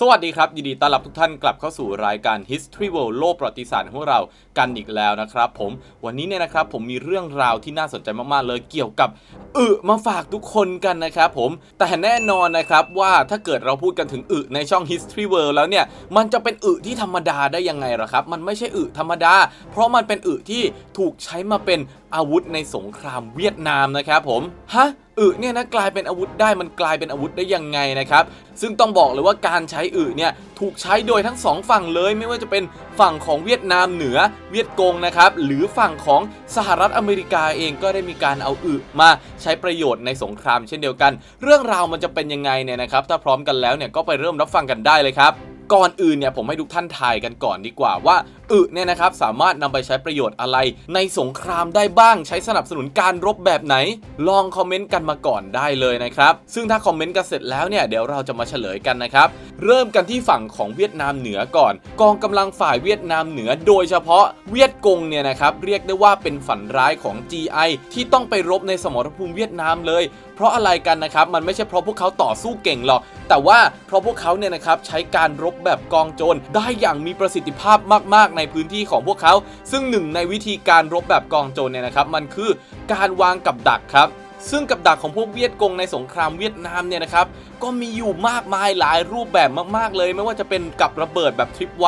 สวัสดีครับ ยินดีต้อนรับทุกท่านกลับเข้าสู่รายการ History World โลกประวัติศาสตร์ของเรากันอีกแล้วนะครับผมวันนี้เนี่ยนะครับผมมีเรื่องราวที่น่าสนใจมากๆเลยเกี่ยวกับอึมาฝากทุกคนกันนะครับผมแต่แน่นอนนะครับว่าถ้าเกิดเราพูดกันถึงอึในช่อง History World แล้วเนี่ยมันจะเป็นอึที่ธรรมดาได้ยังไงล่ะครับ มันไม่ใช่อึธรรมดา เพราะมันเป็นอึที่ถูกใช้มาเป็น อาวุธในสงครามเวียดนามนะครับผม ฮะอึเนี่ยนะกลายเป็นอาวุธได้มันกลายเป็นอาวุธได้ยังไงนะครับ ซึ่งต้องบอกเลยว่าการใช้อึเนี่ยถูกใช้โดยทั้งสองฝั่งเลย ไม่ว่าจะเป็นฝั่งของเวียดนามเหนือเวียดกงนะครับหรือฝั่งของสหรัฐอเมริกาเองก็ได้มีการเอาอึมาใช้ประโยชน์ในสงครามเช่นเดียวกัน เรื่องราวมันจะเป็นยังไงเนี่ยนะครับ ถ้าพร้อมกันแล้วเนี่ยก็ไปเริ่มรับฟังกันได้เลยครับก่อนอื่นเนี่ยผมให้ทุกท่านทายกันก่อนดีกว่าว่าอึเนี่ยนะครับสามารถนำไปใช้ประโยชน์อะไร ในสงครามได้บ้างใช้สนับสนุนการรบแบบไหน ลองคอมเมนต์กันมาก่อนได้เลยนะครับ ซึ่งถ้าคอมเมนต์กันเสร็จแล้วเนี่ยเดี๋ยวเราจะมาเฉลยกันนะครับ เริ่มกันที่ฝั่งของเวียดนามเหนือก่อน กองกำลังฝ่ายเวียดนามเหนือ โดยเฉพาะเวียดกงเนี่ยนะครับเรียกได้ว่าเป็นฝันร้ายของ GI ที่ต้องไปรบในสมรภูมิเวียดนามเลย เพราะอะไรกันนะครับมันไม่ใช่เพราะพวกเขาต่อสู้เก่งหรอก แต่ว่าเพราะพวกเขาเนี่ยนะครับใช้การรบแบบกองโจรได้อย่างมีประสิทธิภาพมากๆในพื้นที่ของพวกเขา ซึ่งหนึ่งในวิธีการรบแบบกองโจรเนี่ยนะครับ มันคือการวางกับดักครับซึ่งกับดักของพวกเวียดกงในสงครามเวียดนามเนี่ยนะครับก็มีอยู่มากมายหลายรูปแบบมากๆเลย ไม่ว่าจะเป็นกับระเบิดแบบทริปไว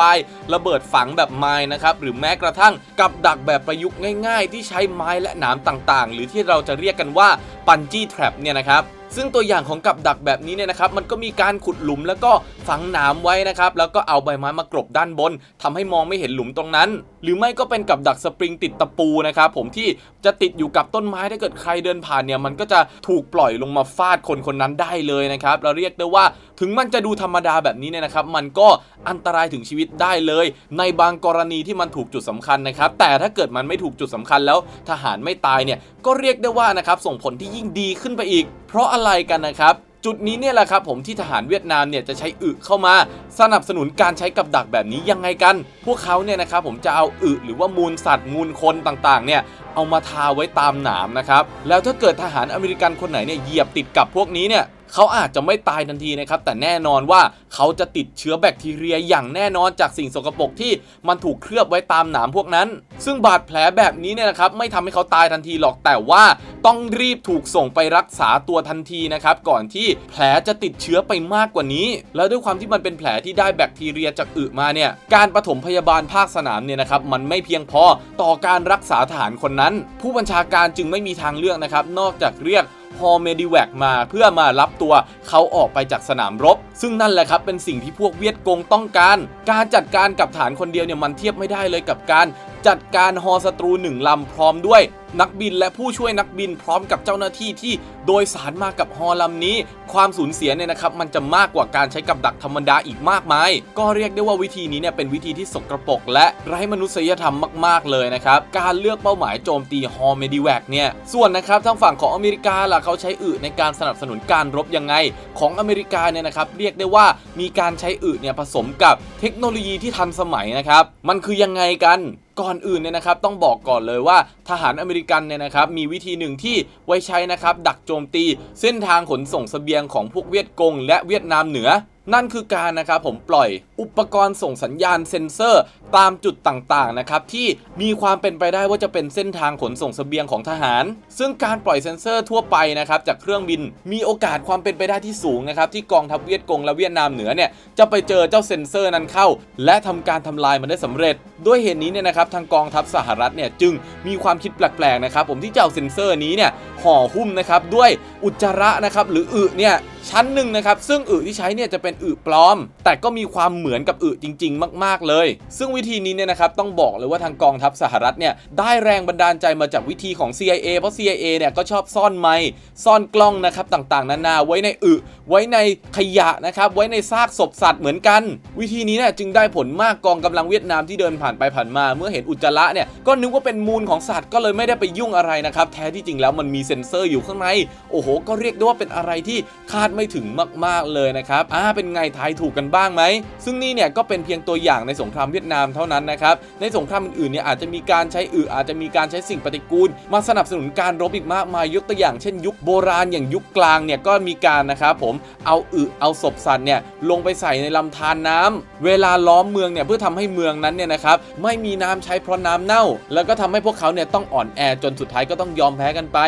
ระเบิดฝังแบบไม้นะครับหรือแม้กระทั่งกับดักแบบประยุกต์ง่าย ๆ ที่ใช้ไม้และหนามต่างๆ หรือที่เราจะเรียกกันว่าปันจี้แทรปเนี่ยนะครับ ซึ่งตัวอย่างของกับดักแบบนี้เนี่ยนะครับมันก็มีการขุดหลุมแล้วก็ฝังหนามไว้นะครับแล้วก็เอาใบไม้มากรบด้านบนทำให้มองไม่เห็นหลุมตรงนั้นหรือไม่ก็เป็นกับดักสปริงติดตะปูนะครับผมที่จะติดอยู่กับต้นไม้ถ้าเกิดใครเดินผ่านเนี่ยมันก็จะถูกปล่อยลงมาฟาดคนคนนั้นได้เลยนะครับเราเรียกได้ว่าถึงมันจะดูธรรมดาแบบนี้เนี่ยนะครับ มันก็อันตรายถึงชีวิตได้เลย ในบางกรณีที่มันถูกจุดสำคัญนะครับแต่ถ้าเกิดมันไม่ถูกจุดสำคัญแล้วทหารไม่ตายเนี่ยก็เรียกได้ว่านะครับส่งผลที่ยิ่งดีขึ้นไปอีก เพราะอะไรกันนะครับ จุดนี้เนี่ยแหละครับผมที่ทหารเวียดนามเนี่ยจะใช้อึเข้ามา สนับสนุนการใช้กับดักแบบนี้ยังไงกัน พวกเขาเนี่ยนะครับผมจะเอาอึหรือว่ามูลสัตว์มูลคนต่างๆเนี่ยเอามาทาไว้ตามหนามนะครับแล้วถ้าเกิดทหารอเมริกันคนไหนเนี่ยเหยียบติดกับพวกนี้เนี่ย เขาอาจจะไม่ตายทันทีนะครับแต่แน่นอนว่าเขาจะติดเชื้อแบคทีเรียอย่างแน่นอนจากสิ่งสกปรกที่มันถูกเคลือบไว้ตามหนามพวกนั้น ซึ่งบาดแผลแบบนี้เนี่ยนะครับไม่ทำให้เขาตายทันทีหรอกแต่ว่าต้องรีบถูกส่งไปรักษาตัวทันทีนะครับก่อนที่แผลจะติดเชื้อไปมากกว่านี้ แล้วด้วยความที่มันเป็นแผลที่ได้แบคทีเรียจากอึมาเนี่ยการปฐมพยาบาลภาคสนามเนี่ยนะครับมันไม่เพียงพอต่อการรักษาทหารคนนั้น ผู้บัญชาการจึงไม่มีทางเลือกนะครับนอกจากเรียก ฮอเมดิแวกมาเพื่อมารับตัวเขาออกไปจากสนามรบ ซึ่งนั่นแหละครับเป็นสิ่งที่พวกเวียดกงต้องการ การจัดการกับฐานคนเดียวเนี่ยมันเทียบไม่ได้เลยกับการจัดการฮอศัตรูหนึ่งลำพร้อมด้วยนักบินและผู้ช่วยนักบินพร้อมกับเจ้าหน้าที่ที่โดยสารมากับฮอลำนี้ ความสูญเสียเนี่ยนะครับมันจะมากกว่าการใช้กับดักธรรมดาอีกมากมาย ก็เรียกได้ว่าวิธีนี้เนี่ยเป็นวิธีที่สกรปรกและไร้มนุษยธรรมมาก ๆ เลยนะครับการเลือกเป้าหมายโจมตีฮอเมดิแวกเนี่ยส่วนนะครับทางฝั่งของอเมริกาล่ะเขาใช้อึในการสนับสนุนการรบยังไง ของอเมริกาเนี่ยนะครับเรียกได้ว่ามีการใช้อึเนี่ยผสมกับเทคโนโลยีที่ทันสมัยนะครับมันคือยังไงกันก่อนอื่นเนี่ยนะครับต้องบอกก่อนเลยว่าทหารอเมริกันเนี่ยนะครับมีวิธีหนึ่งที่ไว้ใช้นะครับดักโจมตีเส้นทางขนส่งเสบียงของพวกเวียดกงและเวียดนามเหนือ นั่นคือการนะครับผมปล่อยอุปกรณ์ส่งสัญญาณเซ็นเซอร์ตามจุดต่างๆนะครับที่มีความเป็นไปได้ว่าจะเป็นเส้นทางขนส่งเสบียงของทหาร ซึ่งการปล่อยเซ็นเซอร์ทั่วไปนะครับจากเครื่องบินมีโอกาสความเป็นไปได้ที่สูงนะครับที่กองทัพเวียดกงและเวียดนามเหนือเนี่ยจะไปเจอเจ้าเซ็นเซอร์นั้นเข้า และทำการทำลายมันได้สำเร็จ ด้วยเหตุนี้เนี่ยนะครับทางกองทัพสหรัฐเนี่ยจึงมีความคิดแปลกๆนะครับผมที่จะเอาเซ็นเซอร์นี้เนี่ยห่อหุ้มนะครับด้วยอุจจาระนะครับหรืออึเนี่ย ชั้นหนึ่งนะครับ ซึ่งอึที่ใช้เนี่ยจะเป็นอึปลอม แต่ก็มีความเหมือนกับอึจริง ๆ มาก ๆ เลย ซึ่งวิธีนี้เนี่ยนะครับต้องบอกเลยว่าทางกองทัพสหรัฐเนี่ยได้แรงบันดาลใจมาจากวิธีของ CIA เพราะ CIA เนี่ยก็ชอบซ่อนไม้ซ่อนกล้องนะครับต่างๆ นานาไว้ในอึไว้ในขยะนะครับไว้ในซากศพสัตว์เหมือนกัน วิธีนี้เนี่ยจึงได้ผลมากกองกำลังเวียดนามที่เดินผ่านไปผ่านมา เมื่อเห็นอุจจาระเนี่ยก็นึกว่าเป็นมูลของสัตว์ก็เลยไม่ได้ไปยุ่งอะไรนะครับแท้ที่จริงแล้วมันมีเซ็นเซอร์อยู่ข้างในโอ้โห ก็เรียกได้ว่าเป็นอะไรที่คาดไม่ถึงมาก ๆ เลยนะครับอ่าเป็นไงทายถูกกันบ้างไหม ซึ่งนี่เนี่ยก็เป็นเพียงตัวอย่างในสงครามเวียดนามเท่านั้นนะครับ ในสงครามอื่นๆเนี่ยอาจจะมีการใช้อึอาจจะมีการใช้สิ่งปฏิกูล มาสนับสนุนการรบอีกมากมายยกตัวอย่างเช่น ยุคโบราณอย่างยุคกลางเนี่ยก็มีการนะครับผมเอาอึเอาศพสัตว์เนี่ยลงไปใส่ในลำธารน้ำเวลาล้อมเมืองเนี่ยเพื่อทำให้เมืองนั้นเนี่ยนะครับไม่มีน้ำใช้เพราะน้ำเน่า แล้วก็ทำให้พวกเขาเนี่ยต้องอ่อนแอจนสุดท้ายก็ต้องยอมแพ้กันไป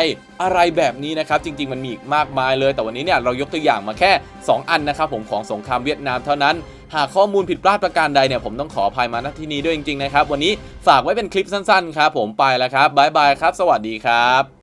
อะไรแบบนี้นะครับจริง ๆมันมีอีกมากมายเลย แต่วันนี้เนี่ยเรายกตัวอย่างมาแค่ 2 อันนะครับผมของสงครามเวียดนามเท่านั้น หากข้อมูลผิดพลาดประการใดเนี่ยผมต้องขออภัยมาณที่นี้ด้วยจริงๆนะครับ วันนี้ฝากไว้เป็นคลิปสั้นๆครับผมไปแล้วครับบ๊ายบายครับ สวัสดีครับ